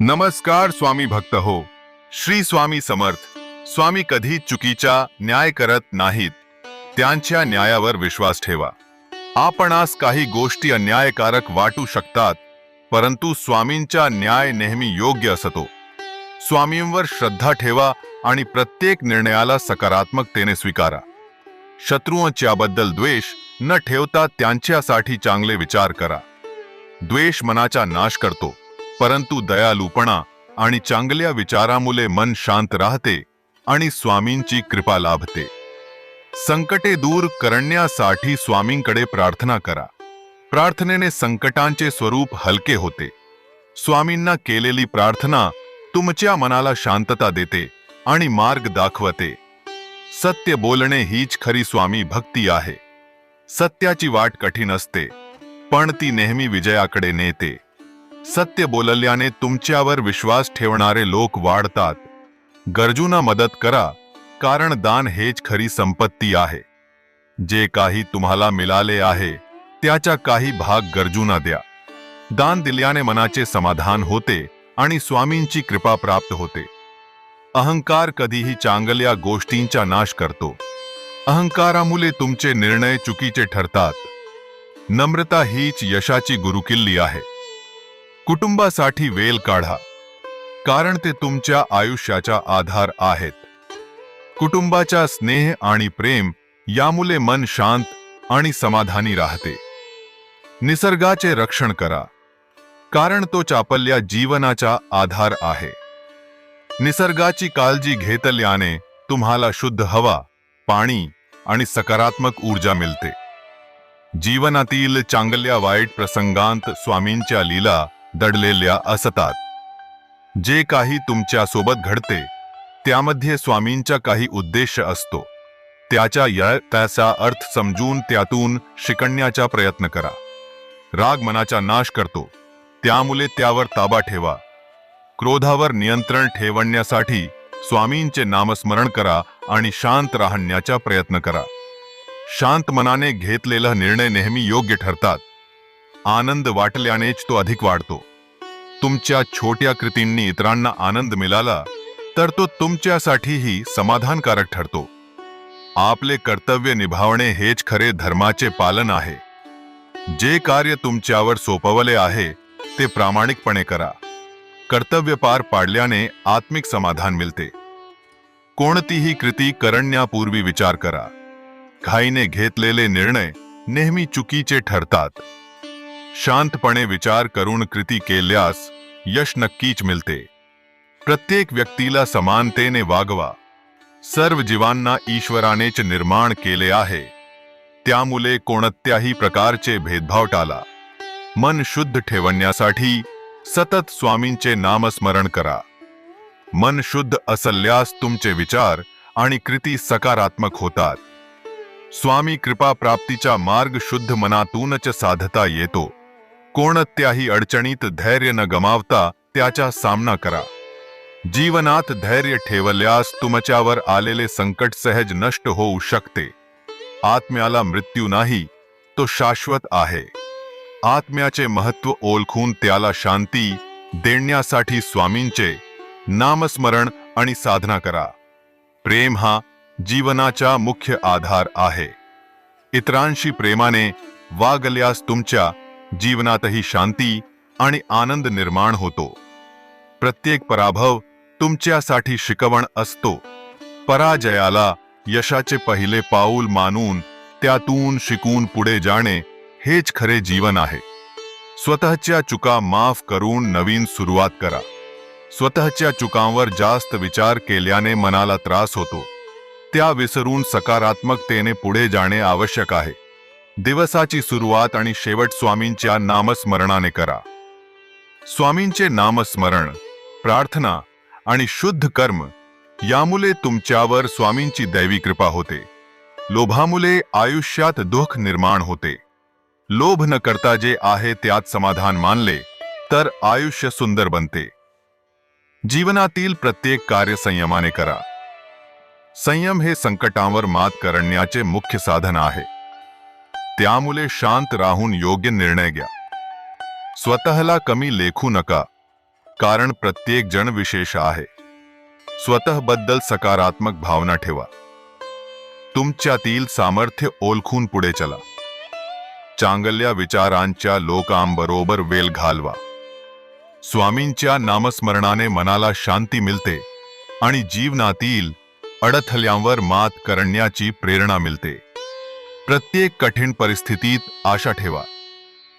नमस्कार स्वामी भक्त हो. श्री स्वामी समर्थ. स्वामी कधी चुकीचा न्याय करत नाहीत. त्यांच्या न्यायावर विश्वास ठेवा. आपणास काही गोष्टी अन्यायकारक वाटू शकतात परंतु स्वामींचा न्याय नेहमी योग्य असतो. स्वामींवर श्रद्धा ठेवा आणि प्रत्येक निर्णयाला सकारात्मकतेने स्वीकारा. शत्रूंच्याबद्दल द्वेष न ठेवता त्यांच्यासाठी चांगले विचार करा. द्वेष मनाचा नाश करतो. परंतु दयालूपणा आणि चांगल्या विचारामुळे मन शांत राहते आणि स्वामींची कृपा लाभते. संकटे दूर करण्यासाठी स्वामींकडे प्रार्थना करा. प्रार्थनेने संकटांचे स्वरूप हलके होते. स्वामींना केलेली प्रार्थना तुमच्या मनाला शांतता देते आणि मार्ग दाखवते. सत्य बोलणे हीच खरी स्वामी भक्ती आहे. सत्याची वाट कठीण असते पण ती नेहमी विजयाकडे नेते. सत्य बोलल्याने तुमच्यावर विश्वास ठेवणारे लोक वाढतात. गरजूंना मदत करा कारण दान हेच खरी संपत्ती आहे. जे काही तुम्हाला मिळाले आहे त्याचा काही भाग गरजूंना द्या. दान दिल्याने मनाचे समाधान होते आणि स्वामींची कृपा प्राप्त होते. अहंकार कधीही चांगल्या गोष्टींचा नाश करतो. अहंकारामुळे तुमचे निर्णय चुकीचे ठरतात. नम्रता हीच यशाची गुरुकिल्ली आहे. कुटुंबासाठी वेल काढा. कारण ते तुमच्या आयुष्याचा आधार आहेत. कुटुंबाचा स्नेह आणि प्रेम यामुळे मन शांत आणि समाधानी राहते. निसर्गाचे रक्षण करा. कारण तो चापल्या जीवनाचा आधार आहे. निसर्गाची काळजी घेतल्याने तुम्हाला शुद्ध हवा पाणी आणि सकारात्मक ऊर्जा मिळते. जीवनातील चांगल्या वाईट प्रसंगांत स्वामींच्या लीला दडलेल्या असतात. जे काही तुमच्यासोबत घडते त्यामध्ये स्वामींचा काही उद्देश असतो. त्याच्या या त्याचा अर्थ समजून त्यातून शिकण्याचा प्रयत्न करा. राग मनाचा नाश करतो. त्यामुळे त्यावर ताबा ठेवा. क्रोधावर नियंत्रण ठेवण्यासाठी स्वामींचे नामस्मरण करा आणि शांत राहण्याचा प्रयत्न करा. शांत मनाने घेतलेला निर्णय नेहमी योग्य ठरतात. आनंद वाटल्यानेच तो अधिक वाढतो. तुमच्या छोट्या कृतींनी इतरांना आनंद मिळाला तर तो तुमच्यासाठीही समाधानकारक ठरतो. आपले कर्तव्य निभावणे हेच खरे धर्माचे पालन आहे. जे कार्य तुमच्यावर सोपवले आहे ते प्रामाणिकपणे करा. कर्तव्य पार पाडल्याने आत्मिक समाधान मिळते. कोणतीही कृती करण्यापूर्वी विचार करा. घाईने घेतलेले निर्णय नेहमी चुकीचे ठरतात. शांतपणे विचार करून कृती केल्यास यश नक्कीच मिळते. प्रत्येक व्यक्तीला समानतेने वागवा. सर्व जीवांना ईश्वरानेच निर्माण केले आहे. त्यामुळे कोणत्याही प्रकारचे भेदभाव टाला. मन शुद्ध ठेवण्यासाठी सतत स्वामींचे नामस्मरण करा. मन शुद्ध असल्यास तुमचे विचार आणि कृती सकारात्मक होतात. स्वामी कृपा प्राप्तीचा मार्ग शुद्ध मनातूनच साधता येतो. कोणत्याही अडचणीत धैर्य न गमावता त्याचा सामना करा. जीवनात धैर्य ठेवल्यास तुमच्यावर आलेले संकट सहज नष्ट होऊ शकते. आत्म्याला मृत्यू नाही तो शाश्वत आहे. आत्म्याचे महत्त्व ओळखून त्याला शांती देण्यासाठी स्वामींचे नामस्मरण आणि साधना करा. प्रेम हा जीवनाचा मुख्य आधार आहे. इतरांशी प्रेमाने वागल्यास तुमच्या जीवनातही शांती आणि आनंद निर्माण होतो. प्रत्येक पराभव तुमच्यासाठी शिकवण असतो. पराजयाला यशाचे पहिले पाऊल मानून त्यातून शिकून पुढे जाणे हेच खरे जीवन आहे. स्वतःच्या चुका माफ करून नवीन सुरुवात करा. स्वतःच्या चुकांवर जास्त विचार केल्याने मनाला त्रास होतो. त्या विसरून सकारात्मकतेने पुढे जाणे आवश्यक आहे. दिवसाची सुरुवात आणि शेवट स्वामींच्या नामस्मरणाने करा. स्वामींचे नामस्मरण प्रार्थना आणि शुद्ध कर्म यामुळे तुमच्यावर स्वामींची दैवी कृपा होते. लोभामुळे आयुष्यात दुःख निर्माण होते. लोभ न करता जे आहे त्यात समाधान मानले तर आयुष्य सुंदर बनते. जीवनातील प्रत्येक कार्य संयमाने करा. संयम हे संकटांवर मात करण्याचे मुख्य साधन आहे. त्यामुळे शांत राहून योग्य निर्णय घ्या. स्वतःला कमी लेखू नका कारण प्रत्येक जण विशेष आहे. स्वतःबद्दल सकारात्मक भावना ठेवा. तुमच्यातील सामर्थ्य ओळखून पुढे चला. चांगल्या विचारांच्या लोकांबरोबर वेल घालवा. स्वामींच्या नामस्मरणाने मनाला शांती मिळते आणि जीवनातील अडथळ्यांवर मात करण्याची प्रेरणा मिळते. प्रत्येक कठीण परिस्थितीत आशा ठेवा.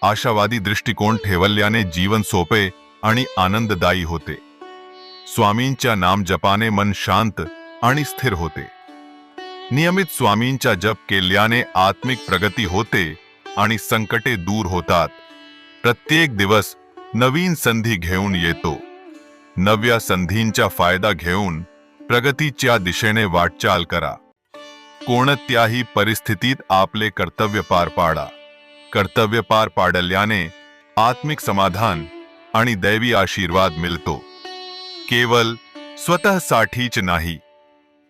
आशावादी दृष्टिकोन ठेवल्याने जीवन सोपे आणि आनंददायी होते. स्वामींच्या नाम जपाने मन शांत आणि स्थिर होते. नियमित स्वामींचा जप केल्याने आत्मिक प्रगती होते आणि संकटे दूर होतात. प्रत्येक दिवस नवीन संधी घेऊन येतो. नव्या संधींचा फायदा घेऊन प्रगतीच्या दिशेने वाटचाल करा. कोणत्याही परिस्थितीत आपले कर्तव्य पार पाडा. कर्तव्य पार पाडल्याने आत्मिक समाधान आणि दैवी आशीर्वाद मिळतो. केवळ स्वतःसाठीच नाही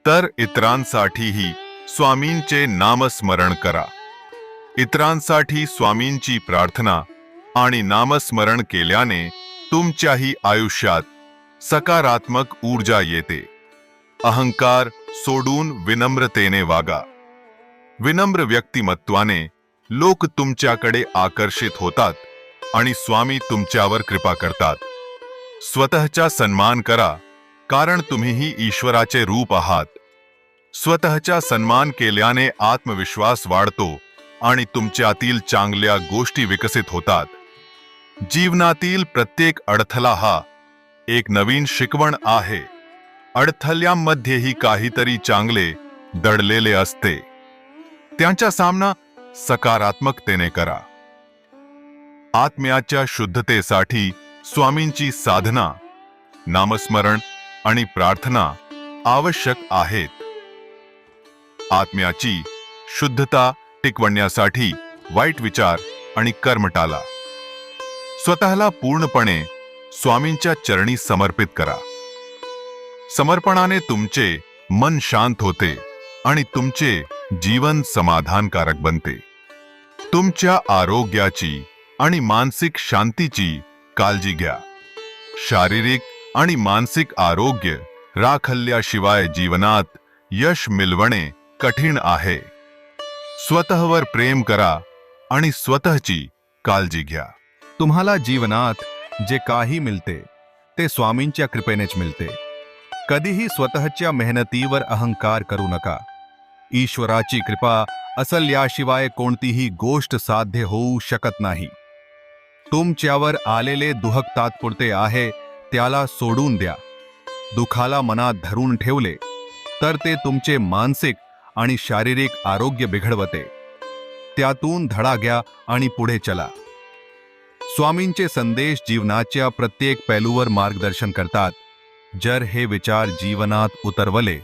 तर इतरांसाठीही स्वामींचे नामस्मरण करा. इतरांसाठी स्वामींची प्रार्थना आणि नामस्मरण केल्याने तुमच्याही आयुष्यात सकारात्मक ऊर्जा येते. अहंकार सोडून विनम्रतेने वागा. विनम्र व्यक्तिमत्वाने लोक तुमच्याकडे आकर्षित होतात आणि स्वामी तुमच्यावर कृपा करतात. स्वतःचा सन्मान करा कारण तुम्हीही ईश्वराचे रूप आहात. स्वतःचा सन्मान केल्याने आत्मविश्वास वाढतो आणि तुमच्यातील चांगल्या गोष्टी विकसित होतात. जीवनातील प्रत्येक अडथळा हा एक नवीन शिकवण आहे. अडथळ्यांमध्येही काहीतरी चांगले दडलेले असते. त्यांचा सामना सकारात्मकतेने करा. आत्म्याच्या शुद्धतेसाठी स्वामींची साधना नामस्मरण आणि प्रार्थना आवश्यक आहेत. आत्म्याची शुद्धता टिकवण्यासाठी वाईट विचार आणि कर्म टाला स्वतःला पूर्णपणे स्वामींच्या चरणी समर्पित करा. समर्पणाने तुमचे मन शांत होते आणि तुमचे जीवन समाधानकारक बनते. तुमच्या आरोग्याची आणि मानसिक शांतीची काळजी घ्या. शारीरिक आणि मानसिक आरोग्य राखल्याशिवाय जीवनात यश मिळवणे कठीण आहे. स्वतःवर प्रेम करा आणि स्वतःची काळजी घ्या. तुम्हाला जीवनात जे काही मिळते, ते स्वामींच्या कृपेनेच मिळते. कधीही स्वतःच्या मेहनतीवर अहंकार करू नका. ईश्वराची कृपा असल याशिवाय कोणतीही गोष्ट साध्य होऊ शकत नाही. तुमच्यावर आलेले दुहक तात्पुरते आहे त्याला सोडून द्या. दुखाला मनात धरून ठेवले तर ते तुमचे मानसिक आणि शारीरिक आरोग्य बिघडवते. त्यातून धडा घ्या आणि पुढे चला. स्वामींचे संदेश जीवनाच्या प्रत्येक पैलूवर मार्गदर्शन करतात. जर हे विचार जीवनात उतरवले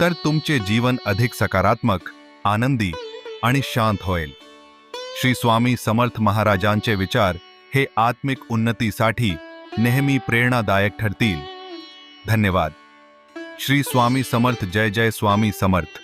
तर तुमचे जीवन अधिक सकारात्मक आनंदी आणि शांत होईल. श्री स्वामी समर्थ महाराजांचे विचार हे आत्मिक उन्नतीसाठी नेहमी प्रेरणादायक ठरतील. धन्यवाद. श्री स्वामी समर्थ जय जय स्वामी समर्थ.